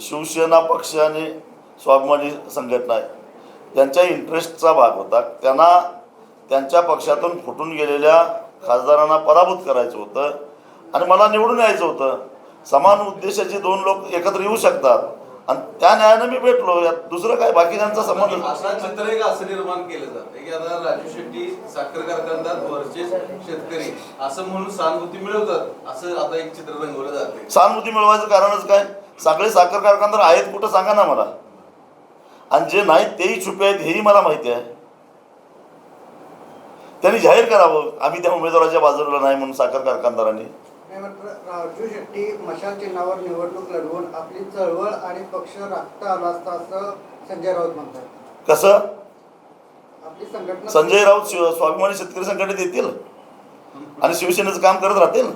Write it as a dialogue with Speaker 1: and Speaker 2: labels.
Speaker 1: शिवसेना पक्ष आणि स्वाभिमानी संघटना आहे. त्यांच्या इंटरेस्टचा भाग होता. त्यांना त्यांच्या पक्षातून फुटून गेलेल्या खासदारांना पराभूत करायचं होतं आणि मला निवडून यायचं होतं. समान उद्देशाचे दोन लोक एकत्र येऊ शकतात आणि त्या न्यायानं मी भेटलो. यात दुसरं काय? बाकीच्यांचा संबंध
Speaker 2: असा चित्र एक असं निर्माण केलं जातं? की आता राजू शेट्टी साखर कारखानदार वरचे शेतकरी असं म्हणून सहानुभूती मिळवतात. असं आता एक चित्र रंगवलं जाते
Speaker 1: सहानुभूती मिळवायचं कारणच काय? सगळे साखर कारखानदार आहेत कुठं सांगा ना मला. आणि जे नाहीत तेही छुपे आहेत हेही मला माहिती आहे. त्यांनी जाहीर करावं आम्ही त्या उमेदवाराच्या बाजूला नाही म्हणून साखर कारखानदारांनी.
Speaker 3: नाही राजू शेट्टी मशाल चिन्हावर निवडणूक लढवून आपली चळवळ आणि पक्ष राखता आला असता असं संजय राऊत म्हणतात.
Speaker 1: कसं?
Speaker 3: आपली संघटना
Speaker 1: संजय राऊत स्वाभिमानी शेतकरी संघटनेत येतील? आणि शिवसेनेचं काम करत राहतील?